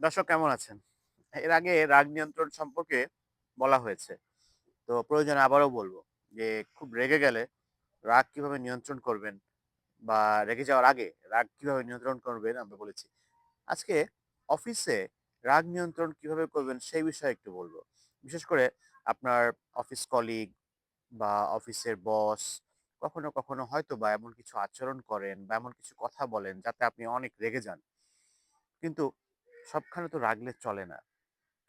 দর্শক কেমন আছেন? এর আগে রাগ নিয়ন্ত্রণ সম্পর্কে বলা হয়েছে। তো প্রয়োজনে আবারও বলব যে খুব রেগে গেলে রাগ কীভাবে নিয়ন্ত্রণ করবেন বা রেগে যাওয়ার আগে রাগ কীভাবে নিয়ন্ত্রণ করবেন আমরা বলেছি। আজকে অফিসে রাগ নিয়ন্ত্রণ কীভাবে করবেন সেই বিষয়ে একটু বলব বিশেষ করে আপনার অফিস কলিগ বা অফিসের বস কখনো, কখনো হয়তো বা এমন কিছু আচরণ করেন বা এমন কিছু কথা বলেন যাতে আপনি অনেক রেগে যান। কিন্তু সবখানে তো রাগলে চলে না।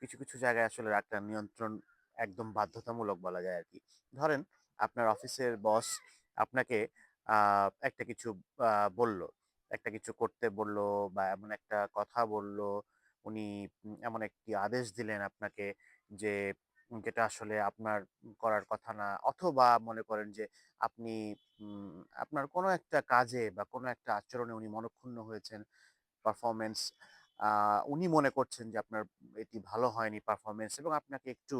কিছু, কিছু জায়গায় আসলে রাগটা নিয়ন্ত্রণ একদম বাধ্যতামূলক বলা যায় আর কি ধরেন আপনার অফিসের বস আপনাকে একটা কিছু বলল। একটা কিছু করতে বলল বা এমন একটা কথা বলল, উনি এমন একটি আদেশ দিলেন আপনাকে যে যেটা আসলে আপনার করার কথা না। অথবা মনে করেন যে আপনি আপনার কোনো একটা কাজে বা কোনো একটা আচরণে উনি মনঃক্ষুণ্ণ হয়েছেন। পারফরম্যান্স আ উনি মনে করছেন যে আপনার এটি ভালো হয়নি পারফরমেন্স এবং আপনাকে একটু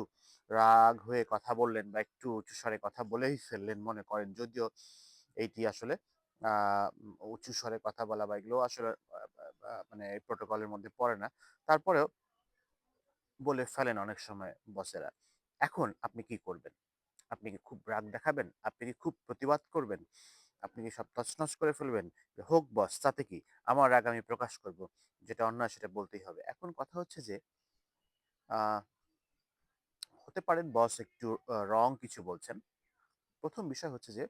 রাগ হয়ে কথা বললেন বা একটু উঁচু স্বরে কথা বলেই ফেললেন মনে করেন। যদিও এইটি আসলে উঁচু স্বরে কথা বলা বা এগুলো আসলে মানে প্রটোকলের মধ্যে পড়ে না। তারপরেও বলে ফেলেন অনেক সময় বসেরা। এখন আপনি কি করবেন? আপনি কি খুব রাগ দেখাবেন? আপনি কি খুব প্রতিবাদ করবেন? আপনি কি সব তছনছ করে ফেলবেন? "হোক বস তাতে কি? আমার রাগ আমি প্রকাশ করব। যেটা অন্যায় সেটা বলতেই হবে।" এখন কথা হচ্ছে যে হতে পারেন বস একটু রং কিছু বলছেন। প্রথম বিষয় হচ্ছে যে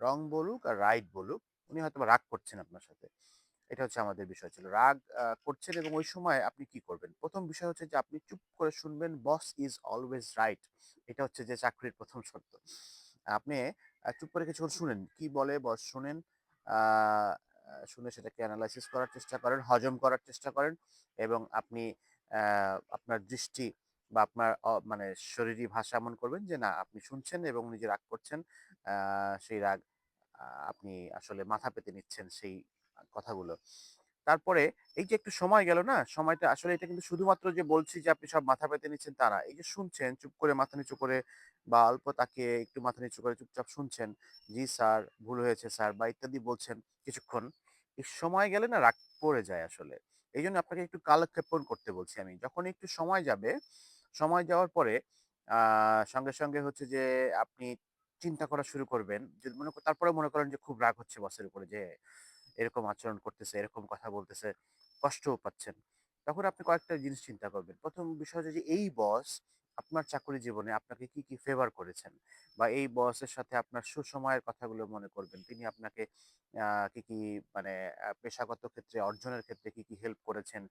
রং বলুক আর রাইট বলুক, উনি হয়তোবা রাগ করছেন আপনার সাথে। এটা হচ্ছে আমাদের বিষয় ছিল। রাগ করছেন এবং ওই সময় আপনি কি করবেন? প্রথম বিষয় হচ্ছে যে আপনি চুপ করে শুনবেন, "বস ইজ অলওয়েজ রাইট।" এটা হচ্ছে যে চাকরির প্রথম শর্ত। আপনি চুপ করে কিছুক্ষণ শুনেন। কি বলে বস শোনেন। শুনে সেটাকে অ্যানালাইসিস করার চেষ্টা করেন, হজম করার চেষ্টা করেন এবং আপনি আপনার দৃষ্টি বা আপনার মানে শরীরী ভাষা এমন করবেন যে না আপনি শুনছেন এবং নিজে রাগ করছেন। সেই রাগ আপনি আসলে মাথা পেতে নিচ্ছেন সেই কথাগুলো। তারপরে এই যে একটু সময় গেল না? সময়টা আসলে এটা কিন্তু শুধুমাত্র যে বলছি যে আপনি সব মাথা পেতে নিচ্ছেন তা না। এই যে শুনছেন, চুপ করে মাথা নিচু করে বা অল্প তাকিয়ে একটু মাথা নিচু করে চুপচাপ শুনছেন। "জি স্যার, ভুল হয়েছে স্যার" বা ইত্যাদি বলছেন কিছুক্ষণ। এই সময় গেলে না রাগ পড়ে যায় আসলে। এই জন্য আপনাকে একটু কালক্ষেপণ করতে বলছি আমি। যখন একটু সময় যাবে, সময় যাওয়ার পরে সঙ্গে, সঙ্গে হচ্ছে যে আপনি চিন্তা করা শুরু করবেন। যদি মনে ক তারপরেও মনে করেন যে খুব রাগ হচ্ছে বসের উপরে যে এরকম আচরণ করতেছে, এরকম কথা বলতেছে, কষ্টও পাচ্ছেন। তখন আপনি কয়েকটা জিনিস চিন্তা করবেন। প্রথম বিষয় হচ্ছে যে এই বস আপনার চাকরি জীবনে আপনাকে কি, কি ফেভার করেছেন? বা এই বসের সাথে আপনার সুসময়ের কথাগুলো মনে করবেন। তিনি আপনাকে কি, কি মানে পেশাগত ক্ষেত্রে অর্জনের ক্ষেত্রে কি, কি হেল্প করেছেন?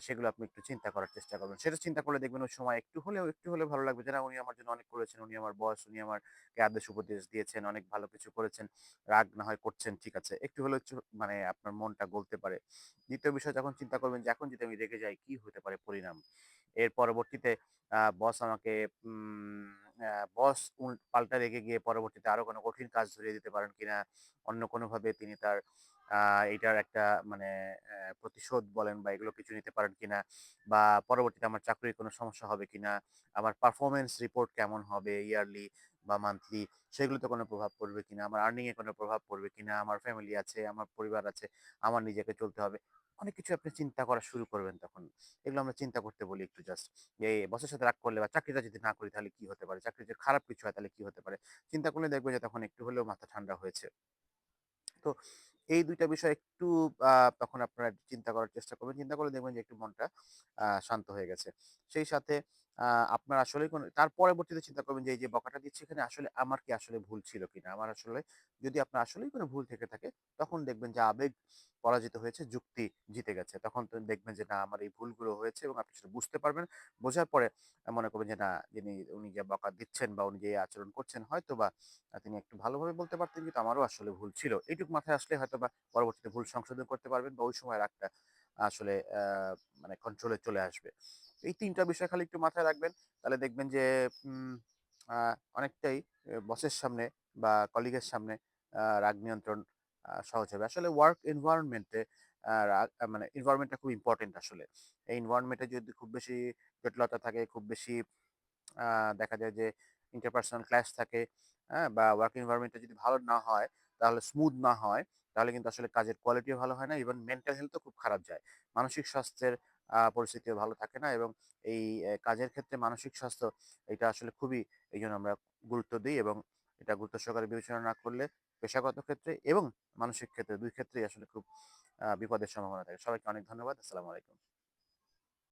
সেগুলো আপনি একটু চিন্তা করার চেষ্টা করবেন। সেটা চিন্তা করলে দেখবেন ওই সময় একটু হলেও, একটু হলেও ভালো লাগবে যে না উনি আমার জন্য অনেক করেছেন, উনি আমার বয়স উনি আমারকে আদেশ উপদেশ দিয়েছেন, অনেক ভালো কিছু করেছেন। রাগ না হয় করছেন ঠিক আছে। একটু হলেও একটু মানে আপনার মনটা গলতে পারে। ২য় বিষয় যখন চিন্তা করবেন যে এখন যদি আমি রেগে যাই কি হতে পারে পরিণাম? এর পরবর্তীতে বস আমাকে বস পাল্টা রেগে গিয়ে পরবর্তীতে আরও কোনো কঠিন কাজ ধরিয়ে দিতে পারেন কিনা? অন্য কোনোভাবে তিনি তার এটার একটা মানে প্রতিশোধ বলেন বা এগুলো কিছু নিতে পারেন কিনা? বা পরবর্তীতে আমার চাকরির কোনো সমস্যা হবে কিনা? আমার পারফরম্যান্স রিপোর্ট কেমন হবে ইয়ারলি বা মান্থলি? সেগুলোতে কোনো প্রভাব পড়বে কিনা? আমার আর্নিংয়ে কোনো প্রভাব পড়বে কিনা? আমার ফ্যামিলি আছে, আমার পরিবার আছে, আমার নিজেকে চলতে হবে। অনেক কিছু আপনি চিন্তা করা শুরু করবেন তখন। এগুলো আমরা চিন্তা করতে বলি একটু জাস্ট। যে বসের সাথে রাগ করলে বা চাকরিটা যদি না করি তাহলে কি হতে পারে? চাকরি যদি খারাপ কিছু হয় তাহলে কি হতে পারে? চিন্তা করলে দেখবেন যে তখন একটু হলেও মাথা ঠান্ডা হয়েছে। তো এই ২ টা বিষয় একটু তখন আপনারা চিন্তা করার চেষ্টা করবেন। চিন্তা করলে দেখবেন যে একটু মনটা শান্ত হয়ে গেছে। সেই সাথে আপনার আসলেই কোনো তার পরবর্তীতে চিন্তা করবেন যে এই যে বকাটা দিচ্ছি এখানে আসলে আমার কি আসলে ভুল ছিল কিনা? আমার আসলে যদি আপনার আসলেই কোনো ভুল থেকে থাকে তখন দেখবেন যে আবেগ পরাজিত হয়েছে, যুক্তি জিতে গেছে। তখন দেখবেন যে না আমার এই ভুলগুলো হয়েছে এবং আপনি সেটা বুঝতে পারবেন। বোঝার পরে মনে করবেন যে না যিনি উনি যে বকা দিচ্ছেন বা উনি যে আচরণ করছেন হয়তো বা তিনি একটু ভালোভাবে বলতে পারতেন কিন্তু আমারও আসলে ভুল ছিল। এইটুকু মাথায় আসলে হয়তো বা পরবর্তীতে ভুল সংশোধন করতে পারবেন বা ওই সময় রাগটা আসলে মানে কন্ট্রোলে চলে আসবে। এই তিনটা বিষয় খালি একটু মাথায় রাখবেন। তাহলে দেখবেন যে অনেকটাই বসের সামনে বা কলিগের সামনে রাগ নিয়ন্ত্রণ সহজ হবে। আসলে ওয়ার্ক এনভায়রনমেন্টে মানে এনভায়রনমেন্ট টা খুব ইম্পোর্টেন্ট আসলে। এই এনভায়রনমেন্ট যদি খুব বেশি জটিলতা থাকে, খুব বেশি দেখা যায় যে ইন্টারপার্সোনাল ক্লাশ থাকে, হ্যাঁ? বা ওয়ার্ক এনভায়রনমেন্ট টা যদি ভালো না হয়, তাহলে স্মুথ না হয়, তাহলে কিন্তু আসলে কাজের কোয়ালিটিও ভালো হয় না। ইভেন মেন্টাল হেলথ ও খুব খারাপ যায়। মানসিক স্বাস্থ্যের পরিস্থিতিও ভালো থাকে না এবং এই কাজের ক্ষেত্রে মানসিক স্বাস্থ্য এটা আসলে খুবই এই জন্য আমরা গুরুত্ব দিই এবং এটা গুরুত্ব সহকারে বিবেচনা না করলে পেশাগত ক্ষেত্রে এবং মানসিক ক্ষেত্রে দুই ক্ষেত্রেই আসলে খুব বিপদের সম্ভাবনা থাকে। সবাইকে অনেক ধন্যবাদ। আসসালামু আলাইকুম।